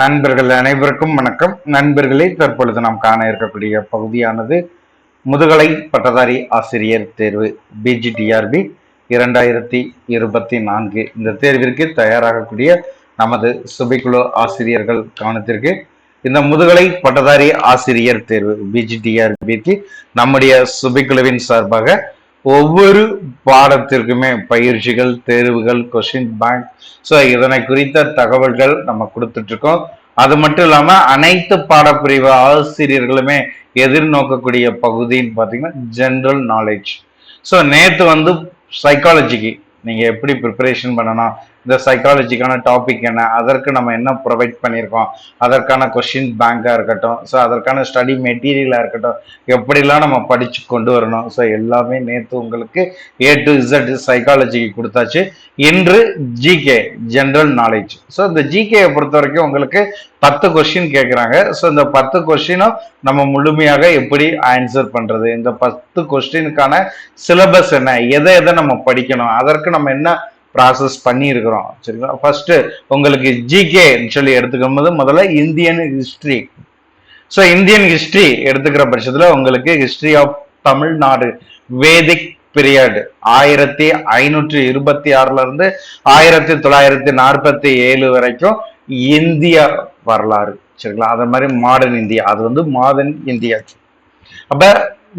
நண்பர்கள் அனைவருக்கும் வணக்கம். நண்பர்களே தற்பொழுது நாம் காண இருக்கக்கூடிய பகுதியானது முதுகலை பட்டதாரி ஆசிரியர் தேர்வு பிஜிடிஆர்பி இரண்டாயிரத்தி இருபத்தி நான்கு. இந்த தேர்விற்கு தயாராகக்கூடிய நமது சுபைக்குழு ஆசிரியர்கள் கவனத்திற்கு இந்த முதுகலை பட்டதாரி ஆசிரியர் தேர்வு பிஜிடிஆர்பிக்கு நம்முடைய சுபைக்குழுவின் சார்பாக ஒவ்வொரு பாடத்திற்குமே பயிற்சிகள் தேர்வுகள் கொஸ்டின் பேங்க் ஸோ இதனை குறித்த தகவல்கள் நம்ம கொடுத்துட்ருக்கோம். அது மட்டும் இல்லாமல் அனைத்து பாடப்பிரிவு ஆசிரியர்களுமே எதிர்நோக்கக்கூடிய பகுதின்னு பார்த்தீங்கன்னா ஜென்ரல் நாலேஜ் ஸோ நேற்று வந்து சைக்காலஜிக்கு நீங்கள் எப்படி ப்ரிப்பரேஷன் பண்ணணும் இந்த சைக்காலஜிக்கான டாபிக் என்ன? அதற்கு நம்ம என்ன ப்ரொவைட் பண்ணியிருக்கோம்? அதற்கான கொஷின் பேங்காக இருக்கட்டும். ஸோ அதற்கான ஸ்டடி மெட்டீரியலாக இருக்கட்டும். எப்படிலாம் நம்ம படித்து கொண்டு வரணும்? ஸோ எல்லாமே நேற்று உங்களுக்கு ஏ டு இசட் சைக்காலஜிக்கு கொடுத்தாச்சு. இன்று ஜிகே ஜென்ரல் நாலேஜ் ஸோ இந்த ஜிகேயை பொறுத்த வரைக்கும் உங்களுக்கு பத்து கொஸ்டின் கேட்குறாங்க. ஸோ இந்த பத்து கொஸ்டினும் நம்ம முழுமையாக எப்படி ஆன்சர் பண்ணுறது இந்த பத்து கொஸ்டினுக்கான சிலபஸ் என்ன? எதை எதை நம்ம படிக்கணும்? அதற்கு நம்ம என்ன ப்ராசஸ் பண்ணியிருக்கிறோம். சரிங்களா? ஃபஸ்ட்டு உங்களுக்கு ஜிகேன்னு சொல்லி எடுத்துக்கும் போது முதல்ல Indian history so Indian history எடுத்துக்கிற பட்சத்தில் உங்களுக்கு history of Tamil Nadu Vedic period ஆயிரத்தி ஐநூற்றி இருபத்தி ஆறுல இருந்து ஆயிரத்தி தொள்ளாயிரத்தி நாற்பத்தி ஏழு வரைக்கும் இந்திய வரலாறு. சரிங்களா? அது மாதிரி மாடர்ன் இந்தியா அது வந்து மாடர்ன் இந்தியா அப்ப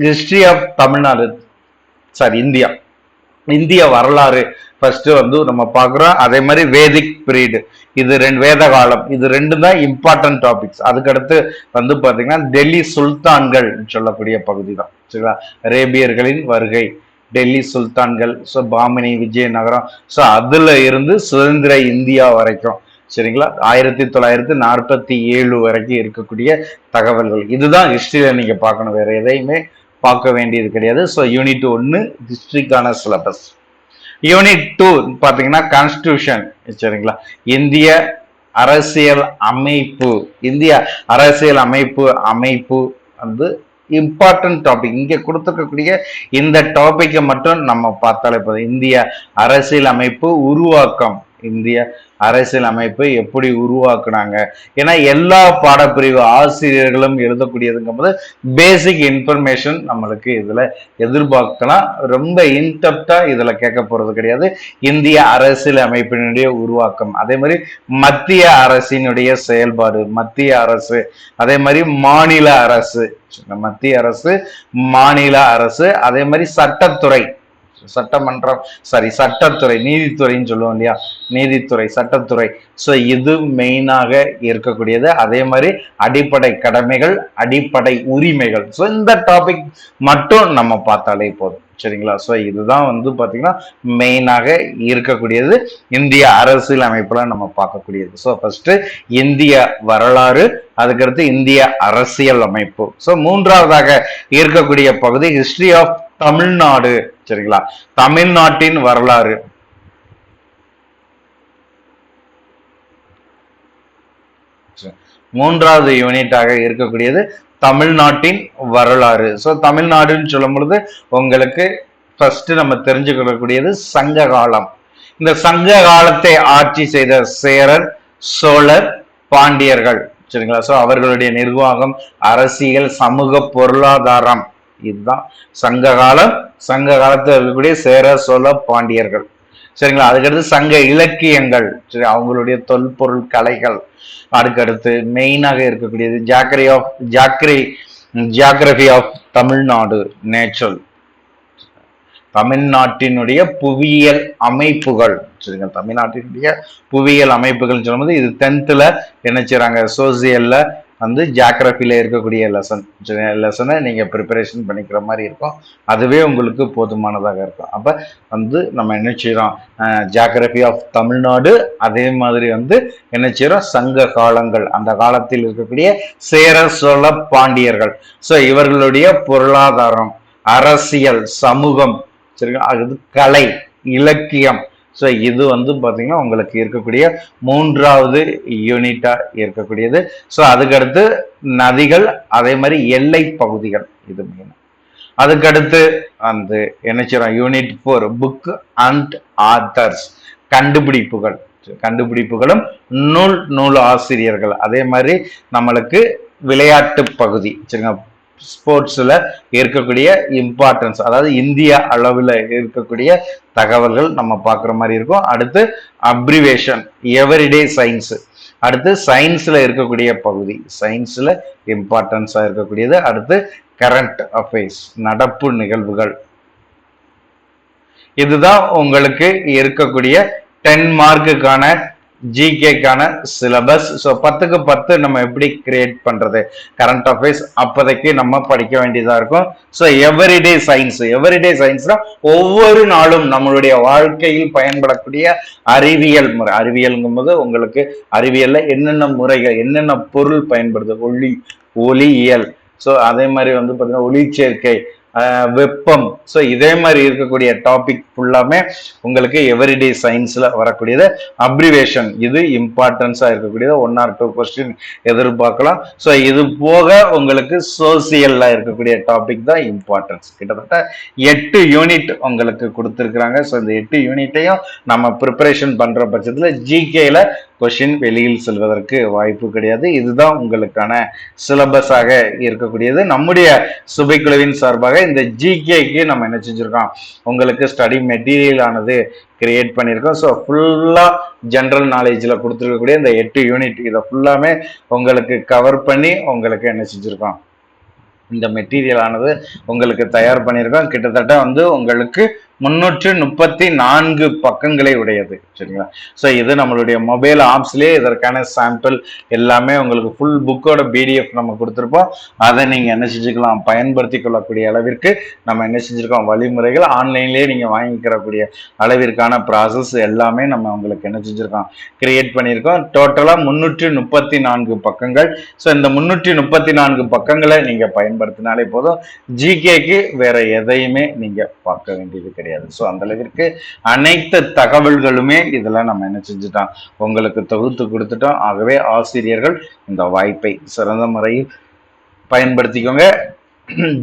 history of Tamil Nadu sorry India. இந்திய வரலாறு ஃபர்ஸ்ட் வந்து நம்ம பார்க்குறோம் அதே மாதிரி வேதிக் பீரியடு இது ரெண்டு வேத காலம். இது ரெண்டு தான் இம்பார்ட்டன்ட் டாபிக்ஸ் அதுக்கடுத்து வந்து பார்த்தீங்கன்னா டெல்லி சுல்தான்கள் சொல்லக்கூடிய பகுதி தான். சரிங்களா? அரேபியர்களின் வருகை. டெல்லி சுல்தான்கள் ஸோ பாமினி விஜயநகரம். ஸோ அதில் இருந்து சுதந்திர இந்தியா வரைக்கும். சரிங்களா? ஆயிரத்தி தொள்ளாயிரத்தி நாற்பத்தி ஏழு வரைக்கும் இருக்கக்கூடிய தகவல்கள். இதுதான் ஹிஸ்ட்ரியில் நீங்கள் பார்க்கணும். வேறு எதையுமே பார்க்க வேண்டியது கிடையாது. ஸோ யூனிட் ஒன்று ஹிஸ்ட்ரிக்கான சிலபஸ் யூனிட் டூ பார்த்தீங்கன்னா கான்ஸ்டியூஷன் சரிங்களா? இந்திய அரசியல் அமைப்பு. இந்திய அரசியல் அமைப்பு அமைப்பு வந்து இம்பார்ட்டன்ட் டாபிக் இங்க கொடுத்துருக்கக்கூடிய இந்த டாபிக்கை மட்டும் நம்ம பார்த்தாலே போதும். இந்திய அரசியல் அமைப்பு உருவாக்கம். இந்திய அரசியல் அமைப்பு எப்படி உருவாக்குனாங்க? ஏன்னா எல்லா பாடப்பிரிவு ஆசிரியர்களும் எழுதக்கூடியதுங்கும் போது பேசிக் இன்ஃபர்மேஷன் நம்மளுக்கு இதுல எதிர்பார்க்கலாம். ரொம்ப இன்டெப்டா இதுல கேட்க போறது கிடையாது. இந்திய அரசியல் அமைப்பினுடைய உருவாக்கம். அதே மாதிரி மத்திய அரசினுடைய செயல்பாடு மத்திய அரசு. அதே மாதிரி மாநில அரசு. மத்திய அரசு மாநில அரசு. அதே மாதிரி சட்டத்துறை. சட்டமன்றம் சாரி சட்டத்துறை நீதித்துறைன்னு சொல்லுவோம் இல்லையா? நீதித்துறை சட்டத்துறை. ஸோ இது மெயினாக இருக்கக்கூடியது. அதே மாதிரி அடிப்படை கடமைகள் அடிப்படை உரிமைகள். ஸோ இந்த டாபிக் மட்டும் நம்ம பார்த்தாலே போதும். சரிங்களா? ஸோ இதுதான் வந்து பார்த்தீங்கன்னா மெயினாக இருக்கக்கூடியது. இந்திய அரசியல் அமைப்புல நம்ம பார்க்கக்கூடியது. ஸோ ஃபர்ஸ்ட் இந்திய வரலாறு அதுக்கடுத்து இந்திய அரசியல் அமைப்பு. ஸோ மூன்றாவதாக இருக்கக்கூடிய பகுதி ஹிஸ்டரி ஆஃப் தமிழ்நாடு சரிங்களா? தமிழ்நாட்டின் வரலாறு. மூன்றாவது யூனிட்டாக இருக்கக்கூடியது தமிழ்நாட்டின் வரலாறு. ஸோ தமிழ்நாடுன்னு சொல்லும் பொழுது உங்களுக்கு ஃபர்ஸ்ட் நம்ம தெரிஞ்சுக்கொள்ளக்கூடியது சங்க காலம் இந்த சங்க காலத்தை ஆட்சி செய்த சேரர் சோழர் பாண்டியர்கள் சரிங்களா? ஸோ அவர்களுடைய நிர்வாகம் அரசியல் சமூக பொருளாதாரம். இதுதான் சங்க காலம் சங்க காலத்தில் சேர சோழ பாண்டியர்கள். சரிங்களா? அதுக்கடுத்து சங்க இலக்கியங்கள். சரி அவங்களுடைய தொல்பொருள் கலைகள். அதுக்கடுத்து மெயினாக இருக்கக்கூடியது ஜாக்கிரி ஆஃப் ஜாக்கிரி ஜியாகிரபி ஆஃப் தமிழ்நாடு நேச்சுரல். தமிழ்நாட்டினுடைய புவியியல் அமைப்புகள். சரிங்க தமிழ்நாட்டினுடைய புவியியல் அமைப்புகள் சொல்லும்போது இது டென்த்தில் என்ன செய்றாங்க? சோசியலில் வந்து ஜாக்ரஃபியில் இருக்கக்கூடிய லெசன் லெசனை நீங்கள் ப்ரிப்பரேஷன் பண்ணிக்கிற மாதிரி இருக்கும். அதுவே உங்களுக்கு போதுமானதாக இருக்கும். அப்போ வந்து நம்ம என்ன செய்கிறோம் ஜாக்ரஃபி ஆஃப் தமிழ்நாடு அதே மாதிரி வந்து என்ன செய்கிறோம் சங்க காலங்கள் அந்த காலத்தில் இருக்கக்கூடிய சேர சோழ பாண்டியர்கள். ஸோ இவர்களுடைய பொருளாதாரம் அரசியல் சமூகம் சரிங்களா? அது கலை இலக்கியம் ஸோ இது வந்து பார்த்தீங்கன்னா உங்களுக்கு இருக்கக்கூடிய மூன்றாவது யூனிட்டாக இருக்கக்கூடியது. ஸோ அதுக்கடுத்து நதிகள் அதே மாதிரி எல்லை பகுதிகள் இது மெயின் அதுக்கடுத்து அந்த என்ன செய்யறோம்? Unit four book and authors கண்டுபிடிப்புகள். கண்டுபிடிப்புகளும் நூல் நூல் ஆசிரியர்கள். அதே மாதிரி நம்மளுக்கு விளையாட்டு பகுதி. சரிங்க ஸ்போர்ட்ஸில் இருக்கக்கூடிய இம்பார்ட்டன்ஸ் அதாவது இந்திய அளவில் இருக்கக்கூடிய தகவல்கள் நம்ம பார்க்குற மாதிரி இருக்கும். அடுத்து அப்ரிவேஷன் எவரிடே சயின்ஸு அடுத்து சயின்ஸில் இருக்கக்கூடிய பகுதி. சயின்ஸில் இம்பார்ட்டன்ஸாக இருக்கக்கூடியது. அடுத்து கரண்ட் அஃபேர்ஸ் நடப்பு நிகழ்வுகள். இதுதான் உங்களுக்கு இருக்கக்கூடிய டென் மார்க்குக்கான ஜிகேக்கான சிலபஸ் ஸோ பத்துக்கு பத்து நம்ம எப்படி கிரியேட் பண்ணுறது கரண்ட் அஃபேர்ஸ் அப்போதைக்கு நம்ம படிக்க வேண்டியதாக இருக்கும். ஸோ எவ்ரிடே சயின்ஸ் எவ்ரிடே சயின்ஸ்னால் ஒவ்வொரு நாளும் நம்மளுடைய வாழ்க்கையில் பயன்படக்கூடிய அறிவியல் முறை. அறிவியல்ங்கும் போது உங்களுக்கு அறிவியலில் என்னென்ன முறைகள் என்னென்ன பொருள் பயன்படுது? ஒளி ஒளியியல். ஸோ அதே மாதிரி வந்து பார்த்தீங்கன்னா ஒளிச்சேர்க்கை. வெப்பம். ஸோ இதே மாதிரி இருக்கக்கூடிய டாபிக் ஃபுல்லாமே உங்களுக்கு எவரிடே சயின்ஸில் வரக்கூடியது. அப்ரிவேஷன் இது இம்பார்ட்டன்ஸாக இருக்கக்கூடியது. ஒன் ஆர் டூ கொஸ்டின் எதிர்பார்க்கலாம். ஸோ இது போக உங்களுக்கு சோசியலில் இருக்கக்கூடிய டாபிக் தான் இம்பார்ட்டன்ஸ் கிட்டத்தட்ட எட்டு யூனிட் உங்களுக்கு கொடுத்துருக்குறாங்க. ஸோ இந்த எட்டு யூனிட்டையும் நம்ம ப்ரிப்பரேஷன் பண்ணுற பட்சத்தில் ஜிகேயில் கொஷின் வெளியில் செல்வதற்கு வாய்ப்பு கிடையாது. இதுதான் உங்களுக்கான சிலபஸாக இருக்கக்கூடியது. நம்முடைய சுபைக்குழுவின் சார்பாக இந்த ஜிகேக்கு நம்ம என்ன செஞ்சுருக்கோம்? உங்களுக்கு ஸ்டடி மெட்டீரியல் ஆனது கிரியேட் பண்ணியிருக்கோம். ஸோ ஃபுல்லாக ஜென்ரல் நாலேஜில் கொடுத்துருக்கக்கூடிய இந்த எட்டு யூனிட் இதை ஃபுல்லாமே உங்களுக்கு கவர் பண்ணி உங்களுக்கு என்ன செஞ்சுருக்கோம்? இந்த மெட்டீரியல் ஆனது உங்களுக்கு தயார் பண்ணியிருக்கோம். கிட்டத்தட்ட வந்து உங்களுக்கு முன்னூற்று முப்பத்தி நான்கு பக்கங்களை உடையது சரிங்களா? ஸோ இது நம்மளுடைய மொபைல் ஆப்ஸ்லேயே இதற்கான சாம்பிள் எல்லாமே உங்களுக்கு ஃபுல் புக்கோட பிடிஎஃப் நம்ம கொடுத்துருப்போம். அதை நீங்கள் என்ன செஞ்சுக்கலாம்? பயன்படுத்தி கொள்ளக்கூடிய அளவிற்கு நம்ம என்ன செஞ்சுருக்கோம்? வழிமுறைகள் ஆன்லைன்லேயே நீங்கள் வாங்கிக்கிறக்கூடிய அளவிற்கான ப்ராசஸ் எல்லாமே நம்ம உங்களுக்கு என்ன செஞ்சுருக்கோம்? கிரியேட் பண்ணியிருக்கோம். டோட்டலாக முன்னூற்றி முப்பத்தி நான்கு பக்கங்கள். ஸோ இந்த முன்னூற்றி முப்பத்தி நான்கு பக்கங்களை நீங்கள் பயன்படுத்தினாலே போதும். ஜிகேக்கு வேற எதையுமே நீங்கள் பார்க்க வேண்டியது கிடையாது. ஸோ அந்த அளவிற்கு அனைத்து தகவல்களுமே இதெல்லாம் நம்ம என்ன செஞ்சுட்டோம்? உங்களுக்கு தொகுத்து கொடுத்துட்டோம். ஆகவே ஆசிரியர்கள் இந்த வாய்ப்பை சிறந்த முறையில் பயன்படுத்திக்கோங்க.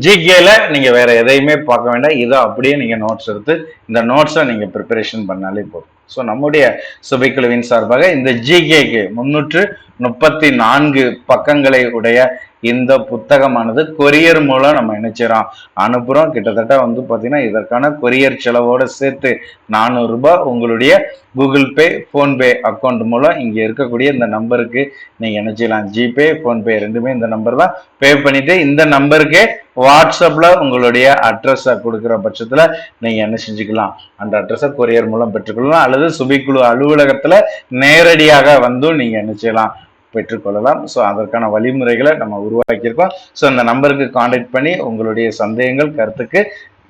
ஜிகேல நீங்க வேற எதையுமே பார்க்க வேண்டாம். இதை அப்படியே நீங்க நோட்ஸ் எடுத்து இந்த நோட்ஸை நீங்க ப்ரிப்பரேஷன் பண்ணாலே போதும். ஸோ நம்முடைய சுபைக்குழுவின் சார்பாக இந்த ஜிகேக்கு முன்னூற்று முப்பத்தி நான்கு பக்கங்களை உடைய இந்த புத்தகமானது கொரியர் மூலம் நம்ம நினைச்சிடறோம் அனுப்புகிறோம் கிட்டத்தட்ட வந்து பார்த்தீங்கன்னா இதற்கான கொரியர் செலவோடு சேர்த்து நானூறுரூபா உங்களுடைய கூகுள் பே ஃபோன்பே அக்கௌண்ட் மூலம் இங்கே இருக்கக்கூடிய இந்த நம்பருக்கு நீங்கள் நினைச்சிடலாம் ஜிபே ஃபோன்பே ரெண்டுமே இந்த நம்பர் தான். பே பண்ணிவிட்டு இந்த நம்பருக்கே வாட்ஸ்அப்பில் உங்களுடைய அட்ரஸை கொடுக்குற பட்சத்தில் நீங்கள் என்ன செஞ்சுக்கலாம்? அந்த அட்ரஸை கொரியர் மூலம் பெற்றுக்கொள்ளலாம். அல்லது சுபிக்குழு அலுவலகத்தில் நேரடியாக வந்தும் நீங்கள் என்ன செய்யலாம்? பெற்றுக்கொள்ளலாம். ஸோ அதற்கான வழிமுறைகளை நம்ம உருவாக்கியிருக்கோம். ஸோ அந்த நம்பருக்கு காண்டாக்ட் பண்ணி உங்களுடைய சந்தேகங்கள் கருத்துக்கு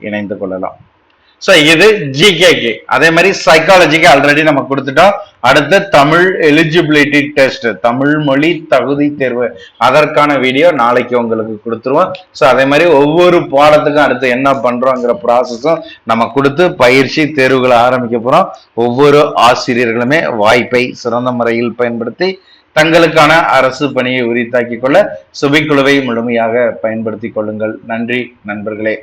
இணைந்து கொள்ளலாம். ஸோ இது ஜிகேக்கு அதே மாதிரி சைக்காலஜிக்கு ஆல்ரெடி நம்ம கொடுத்துட்டோம். அடுத்து தமிழ் எலிஜிபிலிட்டி டெஸ்ட் தமிழ் மொழி தகுதி தேர்வு. அதற்கான வீடியோ நாளைக்கு உங்களுக்கு கொடுத்துருவோம். ஸோ அதே மாதிரி ஒவ்வொரு பாடத்துக்கும் அடுத்து என்ன பண்றோங்கிற ப்ராசஸும் நம்ம கொடுத்து பயிற்சி தேர்வுகளை ஆரம்பிக்க போறோம். ஒவ்வொரு ஆசிரியர்களுமே வாய்ப்பை சிறந்த முறையில் பயன்படுத்தி தங்களுக்கான அரசு பணியை உரித்தாக்கிக் கொள்ள சுபிக்குழுவை முழுமையாக பயன்படுத்திக் கொள்ளுங்கள். நன்றி நண்பர்களே.